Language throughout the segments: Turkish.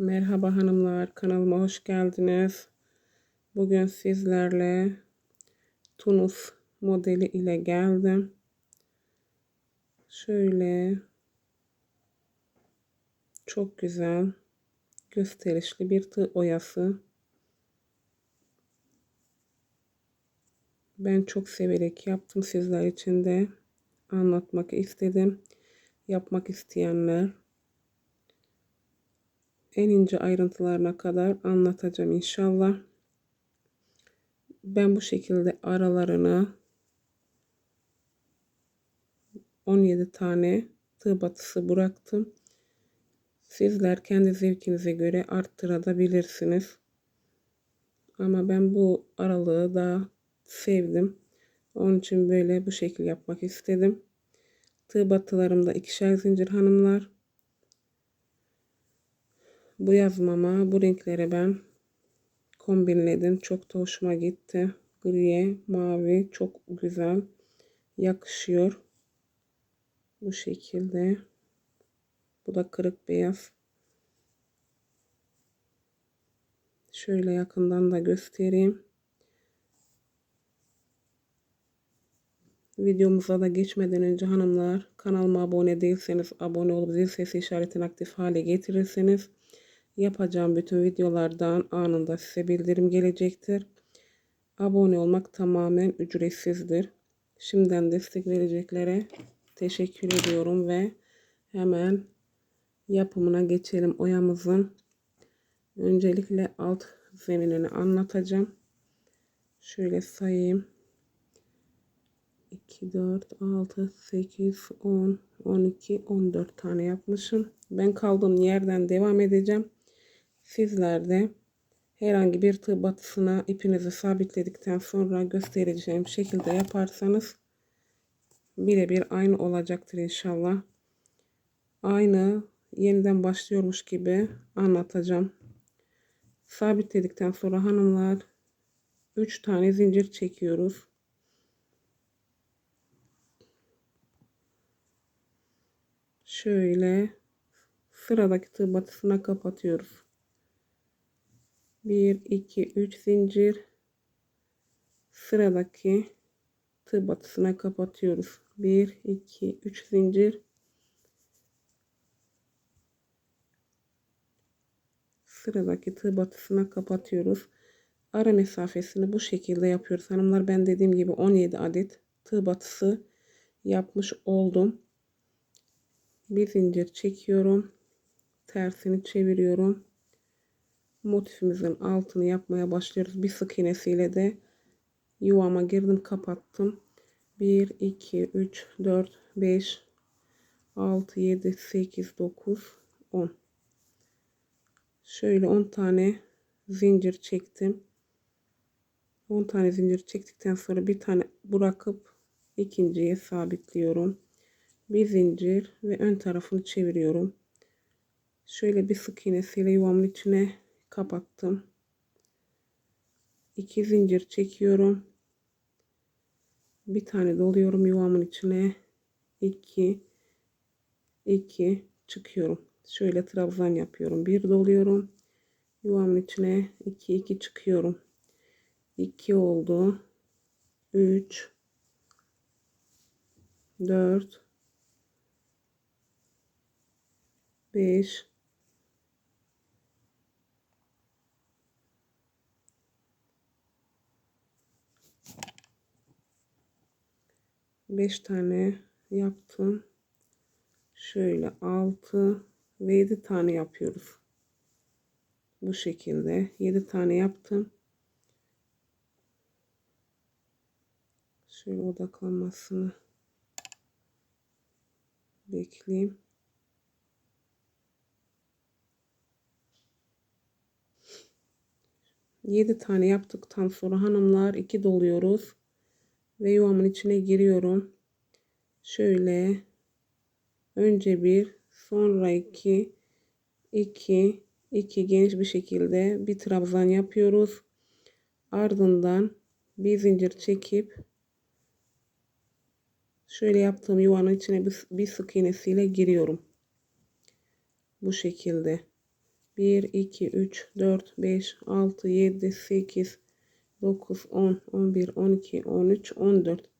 Merhaba hanımlar, kanalıma hoş geldiniz. Bugün sizlerle Tunus modeli ile geldim. Şöyle çok güzel, gösterişli bir tığ oyası. Ben çok severek yaptım sizler için de anlatmak istedim. Yapmak isteyenler en ince ayrıntılarına kadar anlatacağım inşallah. Ben bu şekilde aralarına 17 tane tığ batısı bıraktım. Sizler kendi zevkinize göre arttırabilirsiniz. Ama ben bu aralığı da sevdim. Onun için böyle bu şekil yapmak istedim. Tığ batılarımda ikişer zincir hanımlar. Bu yazmama bu renklere ben kombinledim. Çok da hoşuma gitti. Griye, mavi çok güzel yakışıyor. Bu şekilde. Bu da kırık beyaz. Şöyle yakından da göstereyim. Videomuza da geçmeden önce hanımlar kanalıma abone değilseniz abone olup zil sesi işaretini aktif hale getirirseniz yapacağım bütün videolardan anında size bildirim gelecektir. Abone olmak tamamen ücretsizdir. Şimdiden destek vereceklere teşekkür ediyorum ve hemen yapımına geçelim oyamızın. Öncelikle alt zeminini anlatacağım. Şöyle sayayım. 2, 4, 6, 8, 10, 12, 14 tane yapmışım. Ben kaldığım yerden devam edeceğim. Sizler de herhangi bir tığ batısına ipinizi sabitledikten sonra göstereceğim şekilde yaparsanız birebir aynı olacaktır inşallah. Aynı yeniden başlıyormuş gibi anlatacağım. Sabitledikten sonra hanımlar 3 tane zincir çekiyoruz. Şöyle sıradaki tığ batısına kapatıyoruz. 1 2 3 zincir. Sıradaki tığ batısına kapatıyoruz. 1 2 3 zincir. Sıradaki tığ batısına kapatıyoruz. Ara mesafesini bu şekilde yapıyoruz. Hanımlar ben dediğim gibi 17 adet tığ batısı yapmış oldum. Bir zincir çekiyorum. Tersini çeviriyorum motifimizin altını yapmaya başlıyoruz. Bir sık iğnesiyle de yuvama girdim kapattım. 1 2 3 4 5 6 7 8 9 10 şöyle 10 tane zincir çektim 10 tane zincir çektikten sonra bir tane bırakıp ikinciye sabitliyorum bir zincir ve ön tarafını çeviriyorum şöyle bir sık iğnesiyle yuvamın içine kapattım. 2 zincir çekiyorum. Bir tane doluyorum yuvamın içine. 2 2 çıkıyorum. Şöyle trabzan yapıyorum. Bir doluyorum. Yuvamın içine 2 2 çıkıyorum. 2 oldu. 3 4 5 5 tane yaptım. Şöyle 6 ve 7 tane yapıyoruz. Bu şekilde 7 tane yaptım. Şöyle odaklanmasını bekleyeyim. Yedi tane yaptıktan sonra hanımlar iki doluyoruz ve yuvamın içine giriyorum. Şöyle önce bir sonra iki iki iki geniş bir şekilde bir trabzan yapıyoruz. Ardından bir zincir çekip şöyle yaptığım yuvanın içine bir, bir sık iğnesiyle giriyorum. Bu şekilde 1, 2, 3, 4, 5, 6, 7, 8, 9, 10, 11, 12, 13, 14.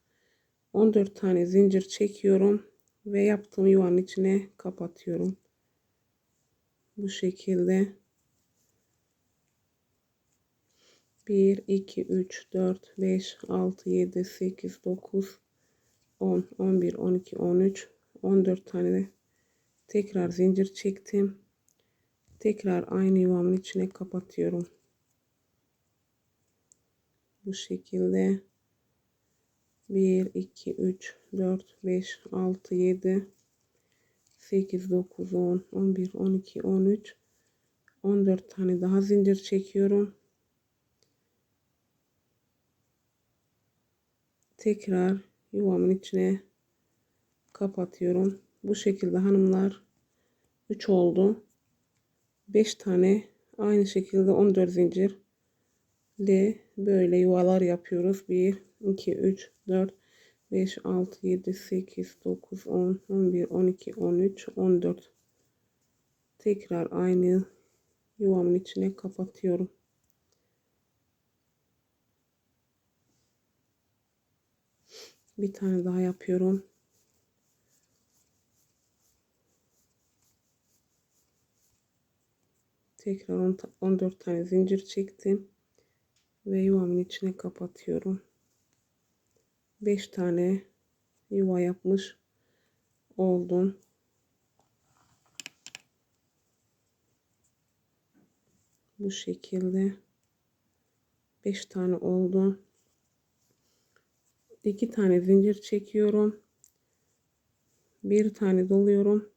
14 tane zincir çekiyorum ve yaptığım yuvanın içine kapatıyorum. Bu şekilde 1, 2, 3, 4, 5, 6, 7, 8, 9, 10, 11, 12, 13, 14 tane tekrar zincir çektim. Tekrar aynı yuvamın içine kapatıyorum. Bu şekilde 1, 2, 3, 4, 5, 6, 7, 8, 9, 10, 11, 12, 13, 14 tane daha zincir çekiyorum. Tekrar yuvamın içine kapatıyorum. Bu şekilde hanımlar 3 oldu. 5 tane aynı şekilde 14 zincir ile böyle yuvalar yapıyoruz. 1 2 3 4 5 6 7 8 9 10 11 12 13 14 tekrar aynı yuvamın içine kapatıyorum. Bir tane daha yapıyorum. Tekrar 14 tane zincir çektim ve yuvamın içine kapatıyorum. 5 tane yuva yapmış oldum. Bu şekilde 5 tane oldu. 2 tane zincir çekiyorum. Bir tane doluyorum.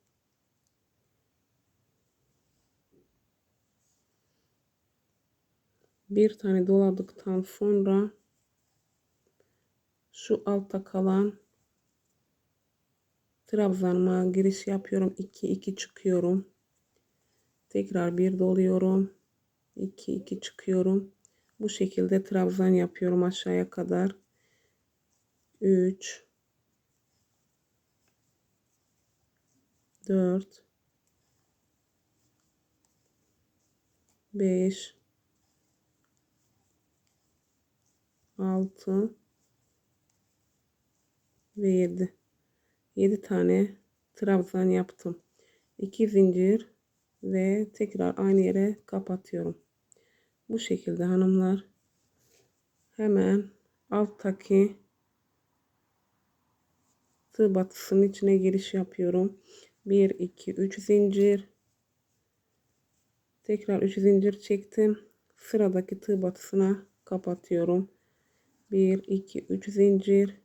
Bir tane doladıktan sonra şu altta kalan trabzanıma giriş yapıyorum. 2 2 çıkıyorum. Tekrar bir doluyorum. 2 2 çıkıyorum. Bu şekilde trabzan yapıyorum aşağıya kadar. 3 4 5 6 ve 7 7 tane trabzan yaptım. 2 zincir ve tekrar aynı yere kapatıyorum. Bu şekilde hanımlar. Hemen alttaki tığ batısının içine giriş yapıyorum. 1 2 3 zincir. Tekrar 3 zincir çektim. Sıradaki tığ batısına kapatıyorum 1 2 3 zincir.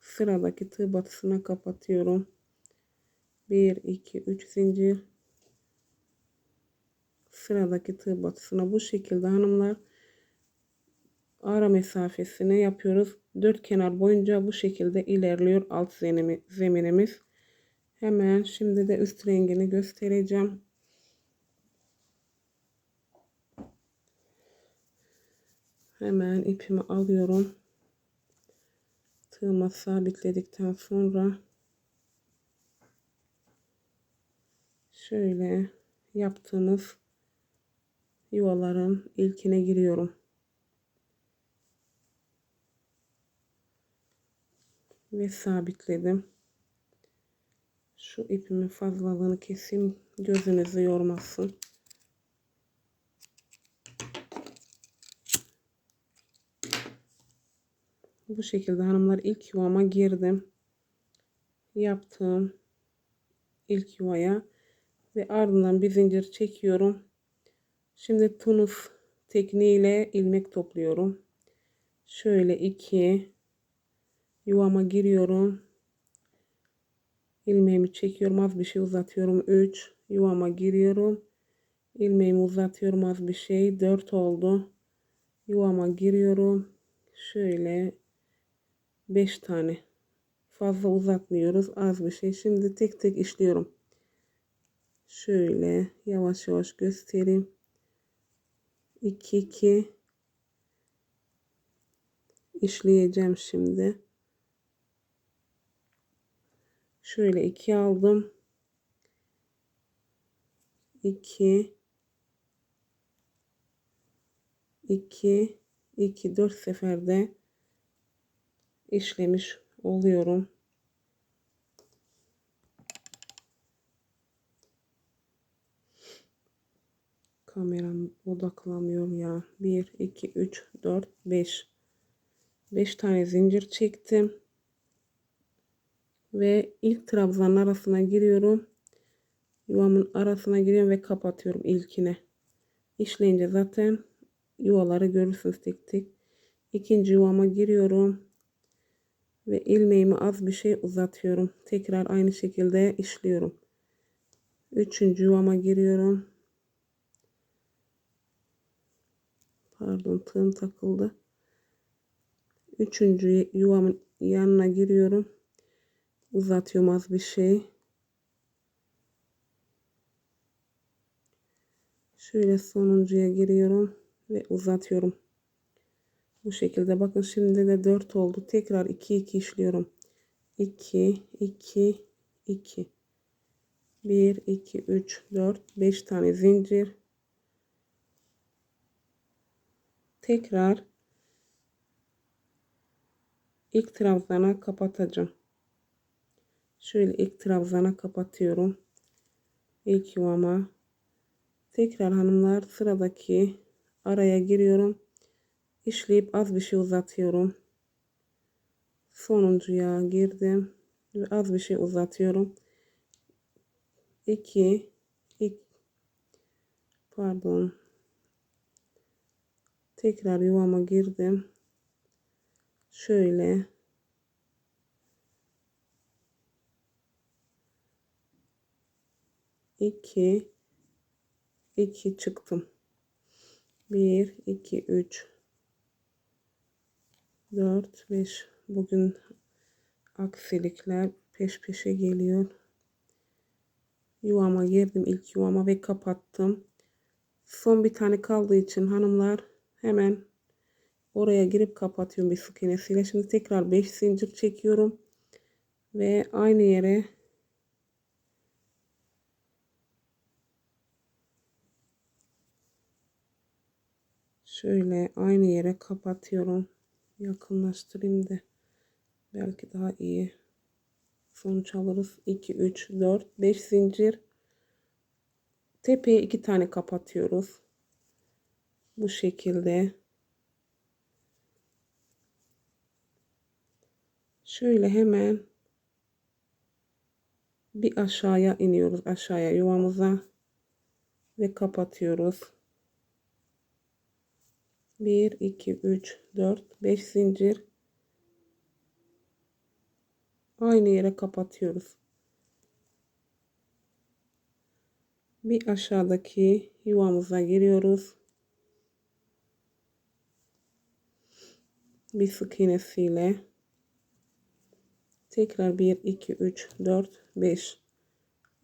Sıradaki tığ batısına kapatıyorum. 1 2 3 zincir. Sıradaki tığ batısına bu şekilde hanımlar. Ara mesafesini yapıyoruz. Dört kenar boyunca bu şekilde ilerliyor alt zeminimiz. Hemen şimdi de üst rengini göstereceğim hemen ipimi alıyorum tığıma sabitledikten sonra şöyle yaptığımız yuvaların ilkine giriyorum. Ve sabitledim. Şu ipimin fazlalığını keseyim. Gözünüzü yormasın. Bu şekilde hanımlar ilk yuvama girdim. Yaptığım ilk yuvaya ve ardından bir zincir çekiyorum. Şimdi tunus tekniğiyle ilmek topluyorum. Şöyle iki yuvama giriyorum. ilmeğimi çekiyorum az bir şey uzatıyorum. 3 yuvama giriyorum. ilmeğimi uzatıyorum az bir şey. 4 oldu. Yuvama giriyorum. Şöyle 5 tane. Fazla uzatmıyoruz. Az bir şey. Şimdi tek tek işliyorum. Şöyle yavaş yavaş göstereyim. 2 2 işleyeceğim şimdi. Şöyle 2 aldım. 2 2 2 4 seferde işlemiş oluyorum. Kameram odaklamıyor ya. 1 2 3 4 5 5 tane zincir çektim. Ve ilk trabzanın arasına giriyorum. Yuvamın arasına giriyorum ve kapatıyorum ilkine. İşleyince zaten yuvaları görürsünüz tek tek. İkinci yuvama giriyorum. Ve ilmeğimi az bir şey uzatıyorum. Tekrar aynı şekilde işliyorum. Üçüncü yuvama giriyorum. Pardon tığım takıldı. Üçüncü yuvamın yanına giriyorum. Uzatıyorum az bir şey. Şöyle sonuncuya giriyorum ve uzatıyorum. Bu şekilde bakın şimdi de 4 oldu. Tekrar 2 2 işliyorum. 2 2 2 1 2 3 4 5 tane zincir. Tekrar ilk trabzana kapatacağım. Şöyle ilk trabzana kapatıyorum. İlk yuvama. Tekrar hanımlar sıradaki araya giriyorum. İşleyip az bir şey uzatıyorum. Sonuncuya girdim. Ve az bir şey uzatıyorum. 2 2 pardon tekrar yuvama girdim şöyle iki iki çıktım bir iki üç dört beş. Bugün aksilikler peş peşe geliyor. Yuvama girdim ilk yuvama ve kapattım. Son bir tane kaldığı için hanımlar hemen oraya girip kapatıyorum bir sık iğnesiyle. Şimdi tekrar 5 zincir çekiyorum ve aynı yere şöyle aynı yere kapatıyorum yakınlaştırayım da belki daha iyi. Sonuç alırız. 2 3 4 5 zincir. Tepeye iki tane kapatıyoruz. Bu şekilde. Şöyle hemen bir aşağıya iniyoruz. Aşağıya yuvamıza ve kapatıyoruz 1 2 3 4 5 zincir. Aynı yere kapatıyoruz. Bir aşağıdaki yuvamıza giriyoruz. Bir sık iğnesiyle. Tekrar 1 2 3 4 5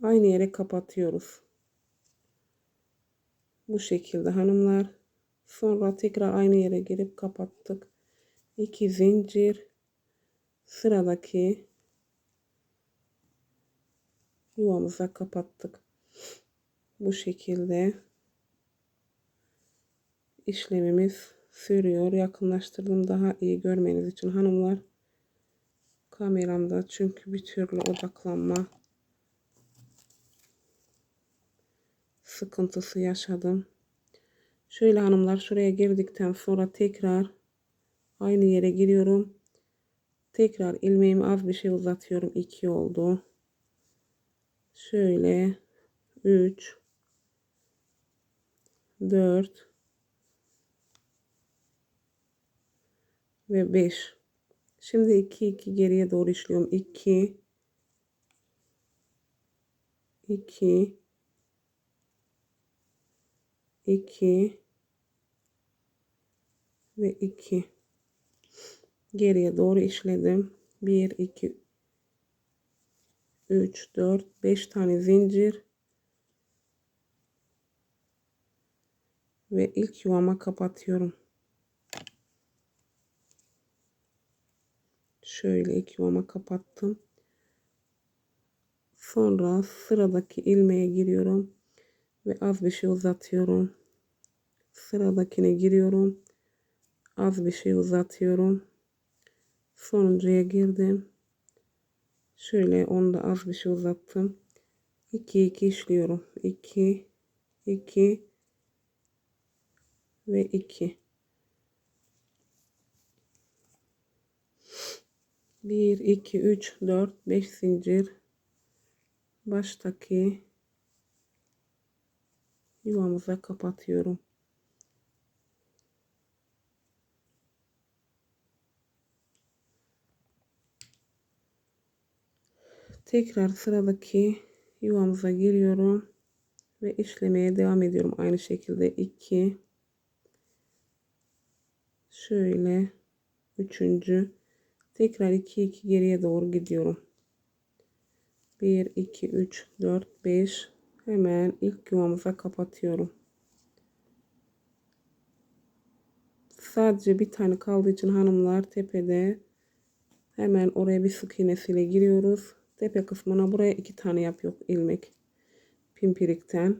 aynı yere kapatıyoruz. Bu şekilde hanımlar sonra tekrar aynı yere girip kapattık 2 zincir sıradaki yuvamıza kapattık bu şekilde işlemimiz sürüyor. Yakınlaştırdım daha iyi görmeniz için hanımlar. Kameramda çünkü bir türlü odaklanma sıkıntısı yaşadım. Şöyle hanımlar şuraya girdikten sonra tekrar aynı yere giriyorum. Tekrar ilmeğimi az bir şey uzatıyorum. 2 oldu. Şöyle 3 4 ve 5. Şimdi 2 2 geriye doğru işliyorum. 2 2 2 ve 2 geriye doğru işledim. 1 2 3 4 5 tane zincir ve ilk yuvama kapatıyorum. Şöyle ilk yuvama kapattım. Sonra sıradaki ilmeğe giriyorum Ve az bir şey uzatıyorum. Sıradakine giriyorum. Az bir şey uzatıyorum. Sonuncuya girdim. Şöyle onu da az bir şey uzattım. 2 2 işliyorum. 2 2 ve 2 1 2 3 4 5 zincir baştaki yuvamıza kapatıyorum. Tekrar sıradaki yuvamıza giriyorum ve işlemeye devam ediyorum. Aynı şekilde 2 şöyle üçüncü tekrar 2 2 geriye doğru gidiyorum. 1 2 3 4 5 hemen ilk yuvamıza kapatıyorum. Sadece bir tane kaldığı için hanımlar tepede hemen oraya bir sık iğnesiyle giriyoruz. Tepe kısmına buraya iki tane yapıyor ilmek pimpirikten.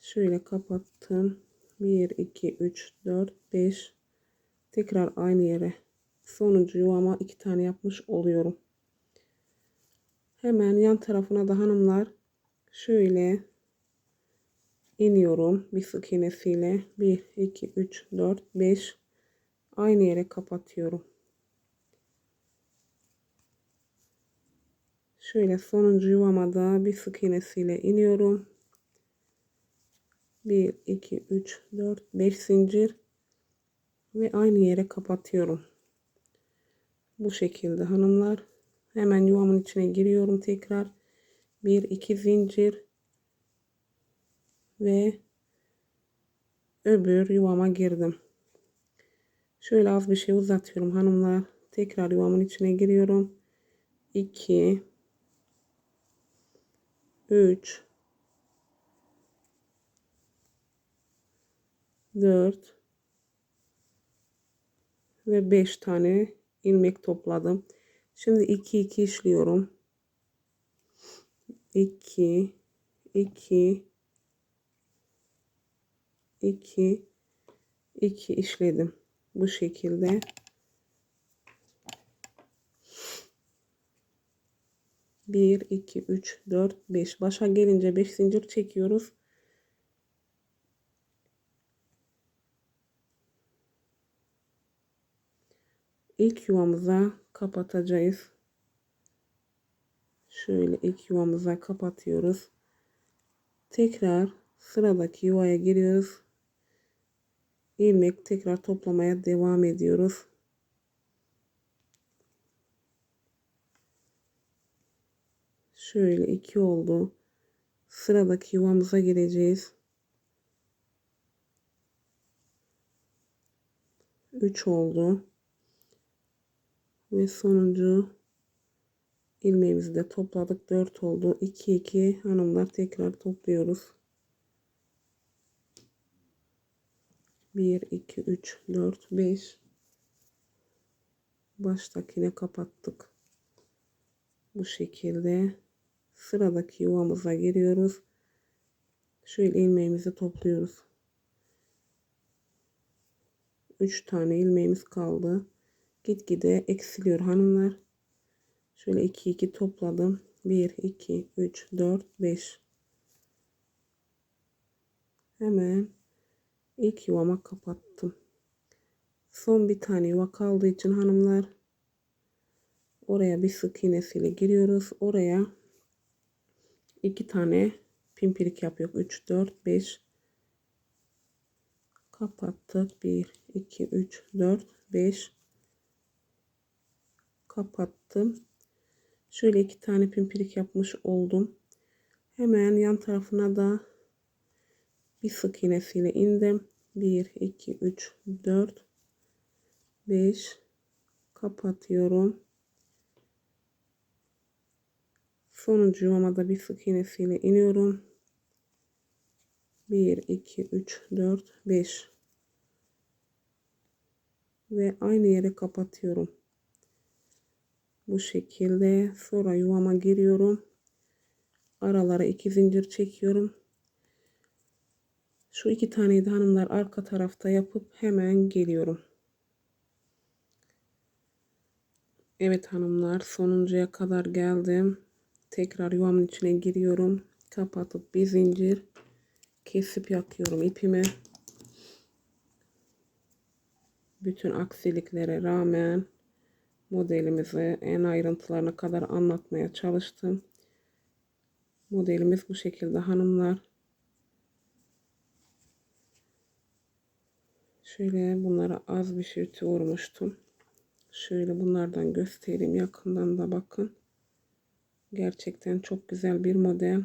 Şöyle kapattım. 1 2 3 4 5 tekrar aynı yere sonuncu yuvama iki tane yapmış oluyorum. Hemen yan tarafına da hanımlar şöyle iniyorum bir sık iğnesiyle 1 2 3 4 5 aynı yere kapatıyorum. Şöyle sonuncu yuvama da bir sık iğnesiyle iniyorum. 1 2 3 4 5 zincir ve aynı yere kapatıyorum. Bu şekilde hanımlar. Hemen yuvamın içine giriyorum tekrar. 1 2 zincir ve öbür yuvama girdim. Şöyle az bir şey uzatıyorum hanımlar. Tekrar yuvamın içine giriyorum. 2 3 4 ve 5 tane ilmek topladım. Şimdi 2 2 işliyorum. 2 2 2 2 işledim. Bu şekilde. Bir, iki, üç, dört, beş. Başa gelince beş zincir çekiyoruz. ilk yuvamıza kapatacağız. Şöyle ilk yuvamıza kapatıyoruz. Tekrar sıradaki yuvaya giriyoruz. ilmek tekrar toplamaya devam ediyoruz. Şöyle iki oldu. Sıradaki yuvamıza gireceğiz. 3 oldu ve sonuncu ilmeğimizi de topladık. 4 oldu. 2 2 hanımlar tekrar topluyoruz. 1 2 3 4 5 baştakine kapattık. Bu şekilde sıradaki yuvamıza giriyoruz. Şöyle ilmeğimizi topluyoruz. 3 tane ilmeğimiz kaldı. Gitgide eksiliyor hanımlar. Şöyle 2 2 topladım. 1 2 3 4 5 Hemen ilk yuvama kapattım. Son bir tane yuva kaldığı için hanımlar oraya bir sık iğnesiyle giriyoruz. Oraya iki tane pimpirik yapıyor. 3 4 5 kapattık. 1 2 3 4 5 kapattım. Şöyle iki tane pimpirik yapmış oldum. Hemen yan tarafına da bir sık iğnesiyle indim. 1 2 3 4 5 kapatıyorum. Sonuncu yuvama da bir sık iğnesiyle iniyorum. 1 2 3 4 5 ve aynı yere kapatıyorum bu şekilde sonra yuvama giriyorum aralara iki zincir çekiyorum. Şu iki taneyi de hanımlar arka tarafta yapıp hemen geliyorum. Evet hanımlar sonuncuya kadar geldim. Tekrar yuvamın içine giriyorum. Kapatıp bir zincir kesip yakıyorum ipimi. Bütün aksiliklere rağmen modelimizi en ayrıntılarına kadar anlatmaya çalıştım. Modelimiz bu şekilde hanımlar. Şöyle bunlara az bir şey ütü vurmuştum. Şöyle bunlardan göstereyim yakından da bakın. Gerçekten çok güzel bir model.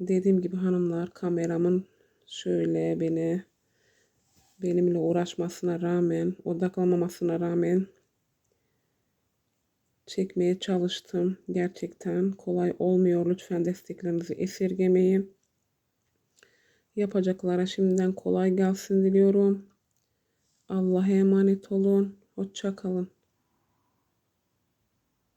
Dediğim gibi hanımlar kameramın şöyle beni benimle uğraşmasına rağmen, odaklanmamasına rağmen çekmeye çalıştım. Gerçekten kolay olmuyor. Lütfen desteklerinizi esirgemeyin. Yapacaklara şimdiden kolay gelsin diliyorum. Allah'a emanet olun. Hoşça kalın.